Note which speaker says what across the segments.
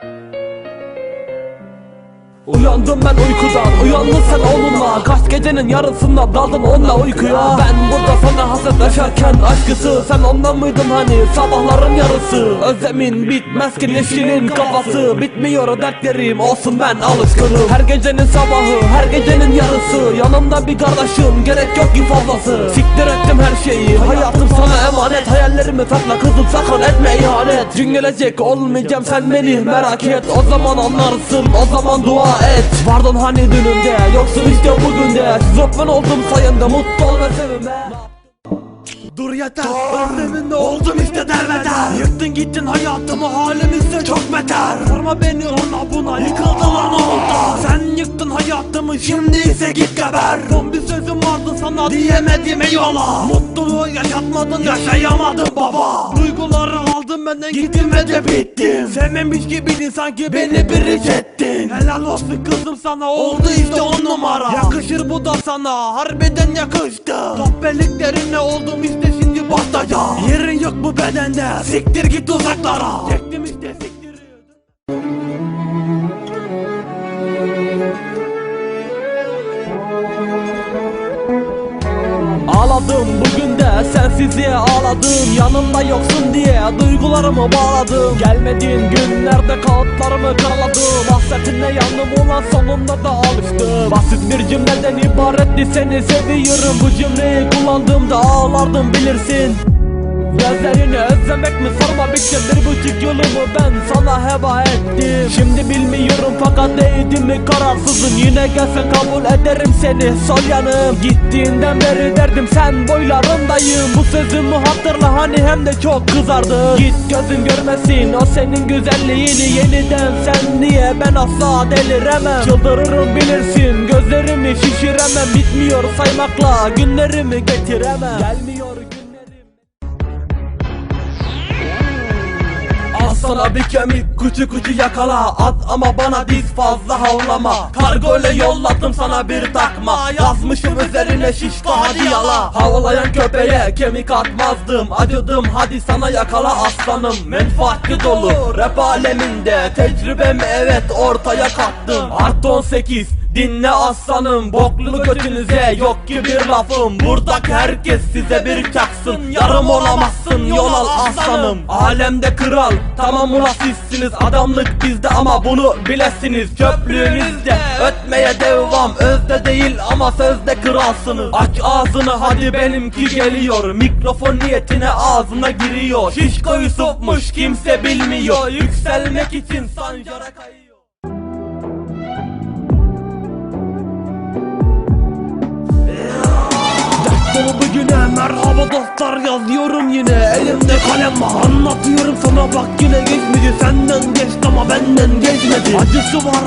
Speaker 1: Thank you. Uyandım ben uykudan. Uyandın sen onunla Kaç gecenin yarısında daldın onunla uykuya. Ben burada sana hasretleşerken aşkısı. Sen ondan mıydın hani? Sabahların yarısı. Özlemin bitmez ki neşinin kafası. Bitmiyor dertlerim. Olsun ben alışkınım. Her gecenin sabahı her gecenin yarısı. Yanımda bir kardeşim. Gerek yok ki fazlası. Siktir ettim her şeyi. Hayatım sana emanet. Hayallerimi sakla kızım. Sakın etme ihanet. Gün gelecek olmayacağım. Sen beni merak et. O zaman anlarsın. O zaman dua et. Vardın hani dününde yoksun işte bugün de. Şizofren oldum sayende mutlu ol ve sevinme Dur yeter Özleminde oldum işte derbeder Yıktın gittin hayatımı halim ise çok beter. Sorma beni ona buna yıkıldı lan oldu hayatımı şimdi ise git geber. Son bir sözüm vardı sana diyemedim eyvallah Mutluluğu yaşatmadın yaşayamadın baba. Duyguları aldın benden gittim ve de bittim Sevmemiş gibiydin sanki beni bir ettin. Helal olsun kızım sana oldu işte on numara. Yakışır bu da sana harbiden yakıştı. Sohbetliklerinle oldum işte şimdi bastaca Yerin yok bu bedende siktir git uzaklara. Çektim işte Ağladım bugün de sensizliğe ağladım. Yanımda yoksun diye duygularımı bağladım. Gelmediğin günlerde kağıtlarımı karaladım. Hasretinle yandım ulan sonunda da alıştım. Basit bir cümleden ibaretti seni seviyorum. Bu cümleyi kullandığımda ağlardım bilirsin Gözlerini özlemek mi? Sorma bitti Bir buçuk yolumu ben sana heba ettim. Şimdi bilmiyorum fakat değdim mi? Kararsızım. Yine gelsen kabul ederim seni sol yanım. Gittiğinden beri derdim sen boylarındayım. Bu sözümü hatırla hani hem de çok kızardın. Git gözün görmesin o senin güzelliğini. Yeniden sen diye ben asla deliremem. Çıldırırım bilirsin. Gözlerimi şişiremem. Bitmiyor saymakla günlerimi getiremem. Gelmiyor günlerim sana bir kemik kucu kucu yakala. At ama bana diz fazla havlama. Kargo ile yolladım sana bir takma. Yazmışım üzerine şişko hadi yala. Havlayan köpeğe kemik atmazdım. Acıdım hadi sana yakala aslanım. Menfaatli dolu rap aleminde Tecrübemi evet ortaya kattım. Artı 18 Dinle aslanım boklunu götünüze yok ki bir lafım. Buradaki herkes size bir çaksın Yarım olamazsın yol al aslanım. Alemde kral tamam ulan sizsiniz. Adamlık bizde ama bunu bilesiniz. Çöplüğünüzde ötmeye devam. Özde değil ama sözde kralsınız. Aç ağzını hadi benimki geliyor. Mikrofon niyetine ağzına giriyor. Şişko Yusuf'muş kimse bilmiyor. Yükselmek için sancara kayıyor Dolu bugüne merhaba dostlar yazıyorum yine. Elimde kalem var anlatıyorum sana. Bak yine geçmedi Senden geçti ama benden geçmedi. Acısı var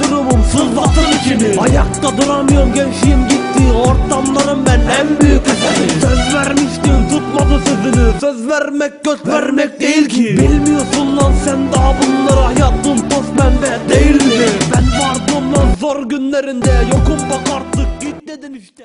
Speaker 1: Şu anki durumum sızlatır içini Ayakta duramıyorum gençliğim gitti. Ortamlarım ben en büyük eseri Söz vermiştim tutmadı sözünü. Söz vermek göz vermek değil ki. Bilmiyorsun lan sen daha bunları Hayatım toz pembe değil mi? Ben vardım lan zor günlerinde. Yokum bak artık git dedin işte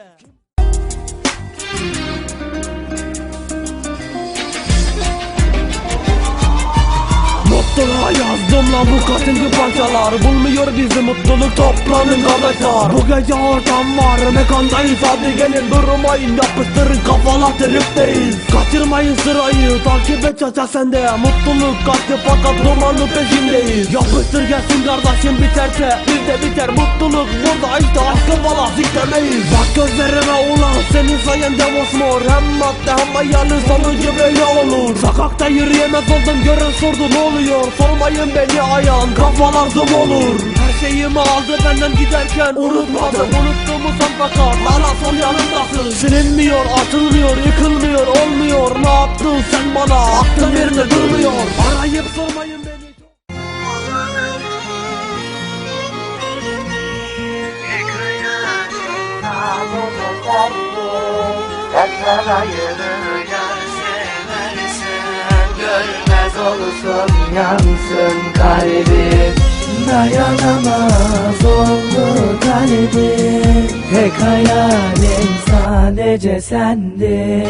Speaker 1: Mutluluğa yazdım lan bu kaçıncı parçalar. Bulmuyor bizi mutluluk toplanın kardeşler Bu gece ortam var mekandayız hadi gelin durmayın Yapıştırın kafalar tripteyiz Kaçırmayın sırayı takip çaça sende Mutluluk kaçtı fakat dumanın peşindeyiz. Yapıştır gelsin kardeşim biterse bir de biter. Mutluluk burada işte aşkı valla siklemeyiz Bak gözlerime ulan senin sayende mosmor. Hem madde hem hayalin sonucu böyle olur. Sokakta yürüyemez oldum gören sordu ne oluyor Sormayın beni ayağın kafalar zım olur. Her şeyimi aldı benden giderken unutmadım Unuttuğumu san fakat hala sol yanımdasın Silinmiyor atılmıyor yıkılmıyor olmuyor. Ne yaptın sen bana? Aklım yerinde durmuyor. Arayıp sormayın beni.
Speaker 2: Senden Olursun yansın kalbim. Dayanamaz oldu kalbim. Tek hayalim sadece sendin.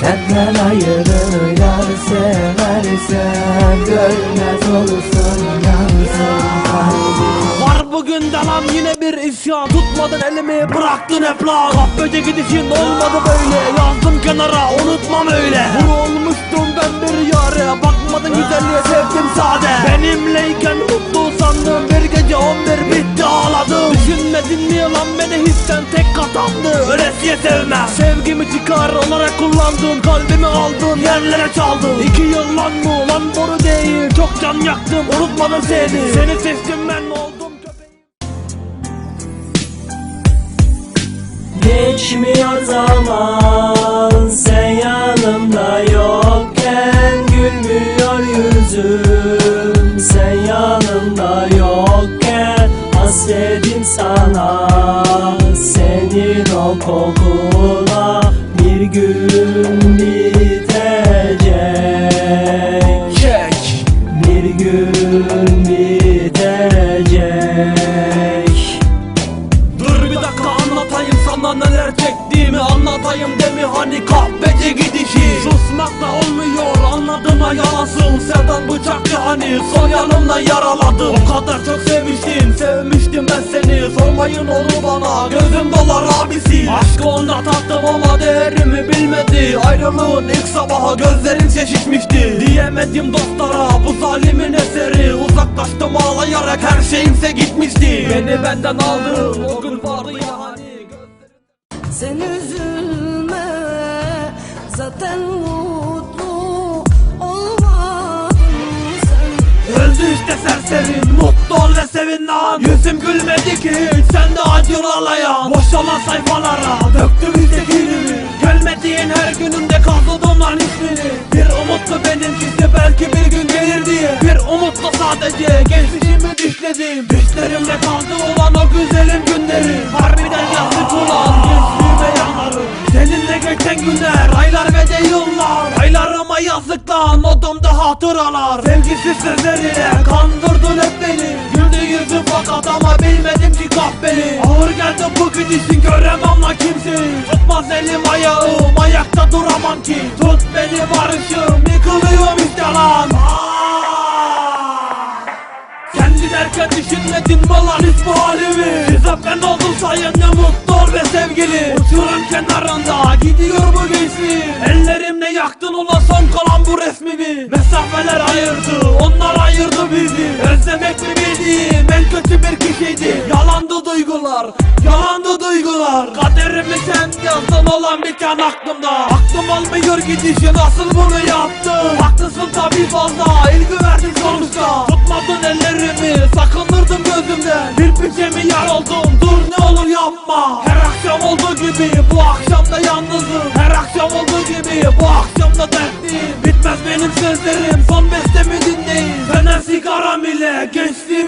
Speaker 2: Senden ayrı yar seversen Görmez olursun yansın kalbim.
Speaker 1: Var bugün lan yine bir isyan. Tutmadın elimi bıraktın hep lan Kahvede gidişin olmadı böyle. Yazdım kenara unutmam öyle. Vur olmuştum ben bir yare Bakmadın güzelliğe sevdim sade. Benimleyken mutlu sandım Bir gece on bir bitti ağladım. Düşünmedin mi lan beni hissen tek katamdı Ölesiye sevmem Sevgimi çıkar olarak kullandın Kalbimi aldın. Yerlere çaldın. İki yıl lan bu lan boru değil. Çok can yaktım unutmadım seni. Seni seçtim ben oldum köpeğim.
Speaker 3: Geçmiyor zaman
Speaker 1: hani son yanımda yaraladı O kadar çok sevmiştim sevmiştim ben seni. Sormayın onu bana gözüm dolar abisi. Aşkı onda tattım ama değerimi bilmedi. Ayrılığın ilk sabahı gözlerim şişmişti Diyemedim dostlara bu zalimin eseri. Uzaklaştım ağlayarak her şeyimse gitmişti. Beni benden aldın o gün vardı ya hani
Speaker 4: Sen üzülme zaten mutlu
Speaker 1: Serserin Mutlu ol ve sevin lan. Yüzüm gülmedi ki hiç Sen de acın ağlayan Boşalan sayfalara Döktüm isteklerimi Gelmediğin her günümde kazıdım lan ismini Bir umutlu benimkisi belki bir gün gelir diye. Bir umutla sadece Geçmişimi düşledim Düşlerimde kaldı olan o güzelim günleri Harbiden yazık ulan Gençliğime yanarım Seninle geçen günler Aylar ve de yıllar. Aylarıma yazık lan Odamda hatıralar Sevgisiz sözleriyle Kandırdın hep beni. Güldü yüzüm fakat ama bilmedim ki kahveli Ağır geldi bu gidişin göremem lan kimseyi Tutmaz elim ayağım Ayakta duramam ki. Tut beni barışım Yıkılıyorum işte lan Aa! Sen giderken düşünmedin mi lan hiç bu halimi yalandı duygular. Kaderimi sen yazdın olan bir can aklımda. Aklım almıyor gidişi nasıl bunu yaptın? Haklısın tabi fazla ilgi verdin sonuçta. Tutmadın ellerimi sakınırdım gözümden. Bir bütçemi yar oldum dur ne olur yapma. Her akşam olduğu gibi bu akşam da yalnızım. Her akşam olduğu gibi bu akşam da dertliyim. Bitmez benim sözlerim son bestemi dinleyin? Fener sigaram ile? Gençliğimi tükettim